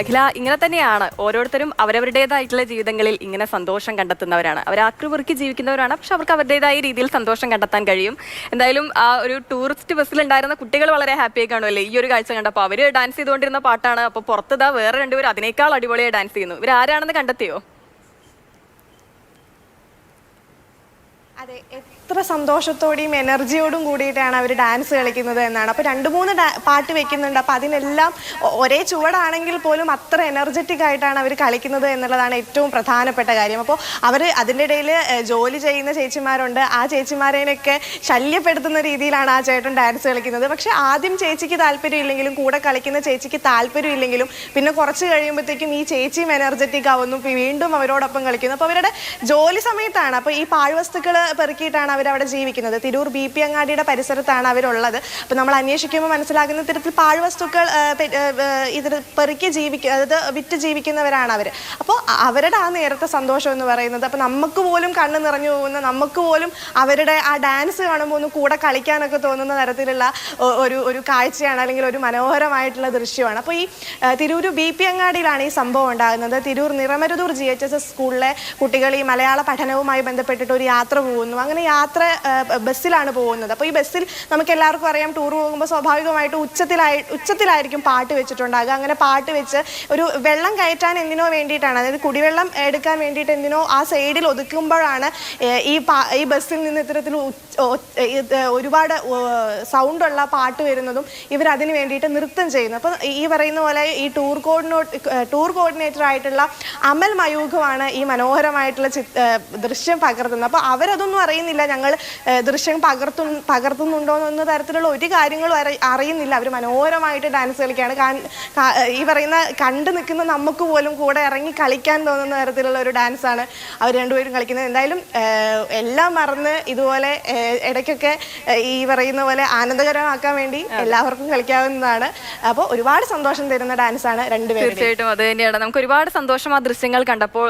അഖില ഇങ്ങനെ തന്നെയാണ്. ഓരോരുത്തരും അവരവരുടേതായിട്ടുള്ള ജീവിതങ്ങളിൽ ഇങ്ങനെ സന്തോഷം കണ്ടെത്തുന്നവരാണ്. അവർ ആക്രിപുറുക്കി ജീവിക്കുന്നവരാണ്. പക്ഷെ അവർക്ക് അവരുടേതായ രീതിയിൽ സന്തോഷം കണ്ടെത്താൻ കഴിയും. എന്തായാലും ആ ഒരു ടൂറിസ്റ്റ് ബസ്സിൽ ഉണ്ടായിരുന്ന കുട്ടികൾ വളരെ ഹാപ്പിയായി കാണുമല്ലേ? ഈ ഒരു കാഴ്ച കണ്ടപ്പോൾ അവർ ഡാൻസ് ചെയ്തുകൊണ്ടിരുന്ന പാട്ടാണ്. അപ്പോൾ പുറത്തുതാ വേറെ രണ്ടുപേർ അതിനേക്കാൾ അടിപൊളിയായി ഡാൻസ് ചെയ്യുന്നു. ഇവർ ആരാണെന്ന് കണ്ടെത്തിയോ? അതെ എത്ര സന്തോഷത്തോടെയും എനർജിയോടും കൂടിയിട്ടാണ് അവർ ഡാൻസ് കളിക്കുന്നത് എന്നാണ്. അപ്പോൾ രണ്ട് മൂന്ന് പാട്ട് വെക്കുന്നുണ്ട്. അപ്പോൾ അതിനെല്ലാം ഒരേ ചുവടാണെങ്കിൽ പോലും അത്ര എനർജറ്റിക് ആയിട്ടാണ് അവർ കളിക്കുന്നത് എന്നുള്ളതാണ് ഏറ്റവും പ്രധാനപ്പെട്ട കാര്യം. അപ്പോൾ അവർ അതിന്റെ ഇടയിൽ ജോലി ചെയ്യുന്ന ചേച്ചിമാരുണ്ട്. ആ ചേച്ചിമാരേനൊക്കെ ശല്യപ്പെടുത്തുന്ന രീതിയിലാണ് ആ ചേട്ടൻ ഡാൻസ് കളിക്കുന്നത്. പക്ഷേ ആദ്യം ചേച്ചിക്ക് താല്പര്യം ഇല്ലെങ്കിലും കൂടെ കളിക്കുന്ന ചേച്ചിക്ക് താല്പര്യം ഇല്ലെങ്കിലും പിന്നെ കുറച്ച് കഴിയുമ്പോഴത്തേക്കും ഈ ചേച്ചിയും എനർജറ്റിക് ആവുന്നു. വീണ്ടും അവരോടൊപ്പം കളിക്കുന്നു. അപ്പോൾ അവരുടെ ജോലി സമയത്താണ്. അപ്പോൾ ഈ പാഴ്വസ്തുക്കൾ പെറുക്കിയിട്ടാണ് അവരവിടെ ജീവിക്കുന്നത്. തിരൂർ ബി പി അങ്ങാടിയുടെ പരിസരത്താണ് അവരുള്ളത്. അപ്പോൾ നമ്മൾ അന്വേഷിക്കുമ്പോൾ മനസ്സിലാകുന്ന തരത്തിൽ പാഴ്വസ്തുക്കൾ ഇതിൽ പെറുക്കി ജീവിക്കുക അതായത് വിറ്റ് ജീവിക്കുന്നവരാണ് അവർ അപ്പോൾ അവരുടെ ആ നേരത്തെ സന്തോഷം എന്ന് പറയുന്നത് അപ്പോൾ നമുക്ക് പോലും കണ്ണ് നിറഞ്ഞു പോകുന്ന നമുക്ക് പോലും അവരുടെ ആ ഡാൻസ് കാണുമ്പോൾ ഒന്ന് കൂടെ കളിക്കാനൊക്കെ തോന്നുന്ന തരത്തിലുള്ള ഒരു ഒരു കാഴ്ചയാണ് അല്ലെങ്കിൽ ഒരു മനോഹരമായിട്ടുള്ള ദൃശ്യമാണ്. അപ്പോൾ ഈ തിരൂർ ബി പി അങ്ങാടിയിലാണ് ഈ സംഭവം ഉണ്ടാകുന്നത്. Tirur Niramaruthur G H S S സ്കൂളിലെ കുട്ടികൾ ഈ മലയാള പഠനവുമായി ബന്ധപ്പെട്ടിട്ട് ഒരു യാത്ര പോകുന്നു. അങ്ങനെ യാത്ര ബസ്സിലാണ് പോകുന്നത്. അപ്പോൾ ഈ ബസ്സിൽ നമുക്ക് എല്ലാവർക്കും അറിയാം ടൂർ പോകുമ്പോൾ സ്വാഭാവികമായിട്ട് ഉച്ചത്തിലായി ഉച്ചത്തിലായിരിക്കും പാട്ട് വെച്ചിട്ടുണ്ടാകുക അങ്ങനെ പാട്ട് വെച്ച് ഒരു വെള്ളം കയറ്റാൻ എന്തിനോ വേണ്ടിയിട്ടാണ്. അതായത് കുടിവെള്ളം എടുക്കാൻ വേണ്ടിയിട്ട് എന്തിനോ ആ സൈഡിൽ ഒതുക്കുമ്പോഴാണ് ഈ ഈ ബസ്സിൽ നിന്ന് ഇത്തരത്തിൽ ഒരുപാട് സൗണ്ടുള്ള പാട്ട് വരുന്നതും ഇവർ അതിന് വേണ്ടിയിട്ട് നൃത്തം ചെയ്യുന്നു. അപ്പോൾ ഈ പറയുന്ന പോലെ ഈ ടൂർ കോർഡിനോട്ട് ടൂർ കോർഡിനേറ്റർ ആയിട്ടുള്ള അമൽ മയൂഖമാണ് ഈ മനോഹരമായിട്ടുള്ള ദൃശ്യം പകർത്തുന്നത്. അപ്പോൾ അവരതൊന്നും അറിയുന്നില്ല. ഞങ്ങൾ ദൃശ്യം പകർത്തു പകർത്തുന്നുണ്ടോ എന്ന തരത്തിലുള്ള ഒരു കാര്യങ്ങളും അറി- അറിയുന്നില്ല. അവർ മനോഹരമായിട്ട് ഡാൻസ് കളിക്കുകയാണ്. ഈ പറയുന്ന കണ്ടു നിൽക്കുന്ന നമുക്ക് പോലും കൂടെ ഇറങ്ങി കളിക്കാൻ തോന്നുന്ന തരത്തിലുള്ള ഒരു ഡാൻസാണ് അവർ രണ്ടുപേരും കളിക്കുന്നത്. എന്തായാലും എല്ലാം മറന്ന് ഇതുപോലെ ഇടയ്ക്കൊക്കെ ഈ പറയുന്ന പോലെ ആനന്ദകരമാക്കാൻ വേണ്ടി എല്ലാവർക്കും കളിക്കാവുന്നതാണ്. അപ്പോൾ ഒരുപാട് സന്തോഷം തരുന്ന ഡാൻസാണ് രണ്ടുപേരും തീർച്ചയായിട്ടും അത് തന്നെയാണ്. നമുക്ക് ഒരുപാട് സന്തോഷം ആ ദൃശ്യങ്ങൾ കണ്ടപ്പോൾ